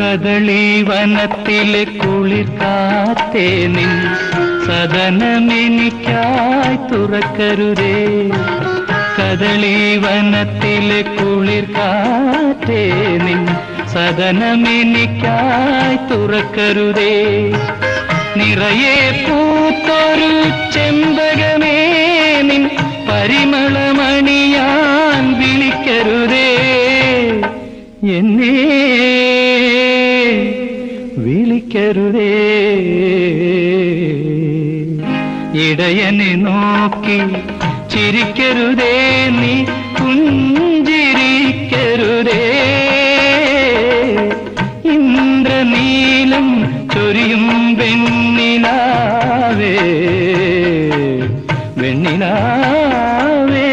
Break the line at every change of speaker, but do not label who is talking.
കദളി വനത്തിലെ കുളിർക്കാത്തേ നിൻ സദനമെനിക്കായി തുറക്കരുതേ. കദളീവനത്തിലെ കുളിർക്കാത്തേ നിൻ സദനമെനിക്കായി തുറക്കരുതേ. നിറയെ പൂത്തൊരു എന്നെ വിളിക്കരുതേ. ഇടയനെ നോക്കി ചിരിക്കരുതേ നീ കുഞ്ചിരിക്കരുതേ ഇന്ദ്രനീലം ചൊരിയും വെണ്ണിലാവേ വെണ്ണിലാവേ.